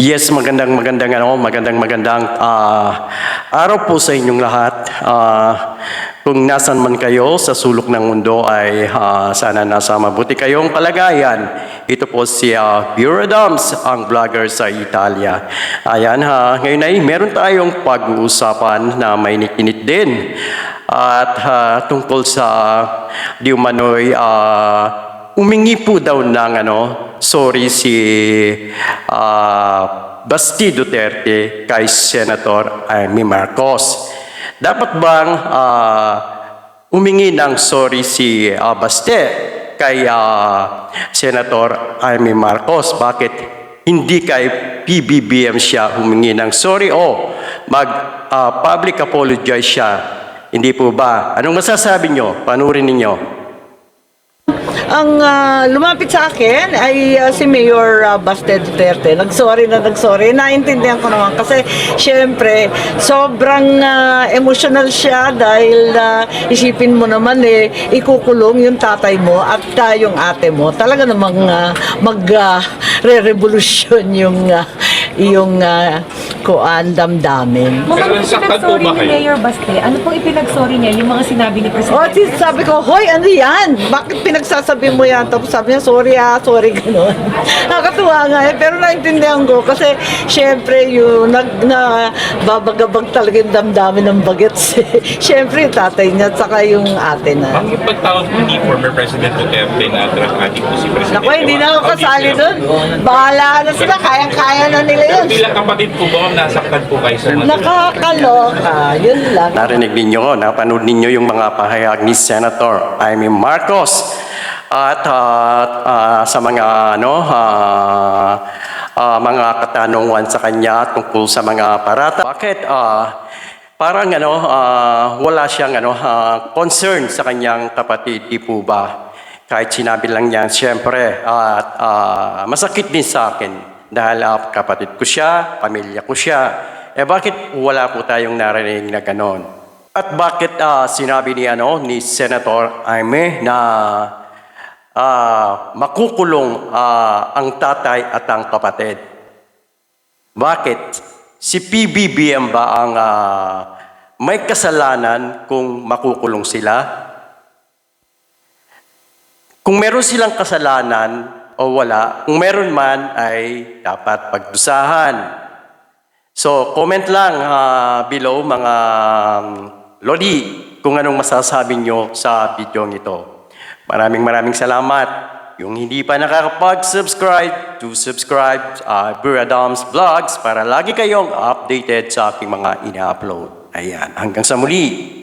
Yes, magandang magandang ano, magandang magandang ah, araw po sa inyong lahat. Ah, kung nasan man kayo sa sulok ng mundo ay ah, sana nasa mabuti kayong kalagayan. Ito po si uh, Bureau Adams, ang vlogger sa Italia. Ayan ha, ngayon ay meron tayong pag-uusapan na may nikinit din. At ah, tungkol sa di umano'y ah, umingi po daw ng ano, sorry si ah, Basti Duterte kay Senator Amy Marcos. Dapat bang ah, umingi ng sorry si ah, Baste kay ah, Senator Amy Marcos? Bakit hindi kay PBBM siya humingi ng sorry o mag ah, public apologize siya? Hindi po ba? Anong masasabi nyo? Panurin ninyo. Ang ah, lumapit sa akin ay ah, si Mayor uh, Baste Duterte. Nagsorry na nagsorry. Naintindihan ko naman kasi syempre sobrang ah, emotional siya dahil ah, isipin mo naman eh ikukulong yung tatay mo at ah, yung ate mo. Talaga namang uh, mag ah, re-revolution yung ah, yung uh, kuan damdamin. Ma'am, Pero ano nasaktan po pinag-sorry ba ni kayo? Mayor Baste? Ano pong ipinag-sorry niya? Yung mga sinabi ni Oh, Presidente? sis- sabi ko, hoy, ano yan? Bakit pinagsasabi mo yan? Tapos sabi niya, sorry ah, sorry, gano'n. Nakakatuwa nga eh, pero naintindihan ko kasi syempre yung nag, na babagabag talaga yung damdamin ng bagets. syempre yung tatay niya at saka yung ate na. Ang ipagtawag po ni former President Duterte na drug addict po si Presidente. Naku, hindi na ako kasali doon. Bahala na sila, kayang-kaya na nila Pero yun. bilang kapatid po ba, ma'am, nasaktan po kayo sa mga Nakakaloka, yun lang. Narinig ninyo, napanood ninyo yung mga pahayag ni Senator Amy Marcos at ah, ah, sa mga ano ah, ah, mga katanungan sa kanya tungkol sa mga parata. Bakit ah, parang ano ah, wala siyang ano ah, concern sa kanyang kapatid, di po ba? Kahit sinabi lang niya, siyempre, at ah, masakit din sa akin dahil ah, kapatid ko siya, pamilya ko siya. Eh bakit wala po tayong narinig na ganon? At bakit ah, sinabi ni ano ni Senator Aime na ah, makukulong ah, ang tatay at ang kapatid? Bakit? Si PBBM ba ang ah, may kasalanan kung makukulong sila? Kung meron silang kasalanan o wala, kung meron man ay dapat pagdusahan. So, comment lang ah, below mga um, Lodi kung anong masasabi nyo sa video ito. Maraming maraming salamat. Yung hindi pa nakakapag-subscribe, to subscribe uh, Bureau Adams Vlogs para lagi kayong updated sa aking mga ina-upload. Ayan, hanggang sa muli.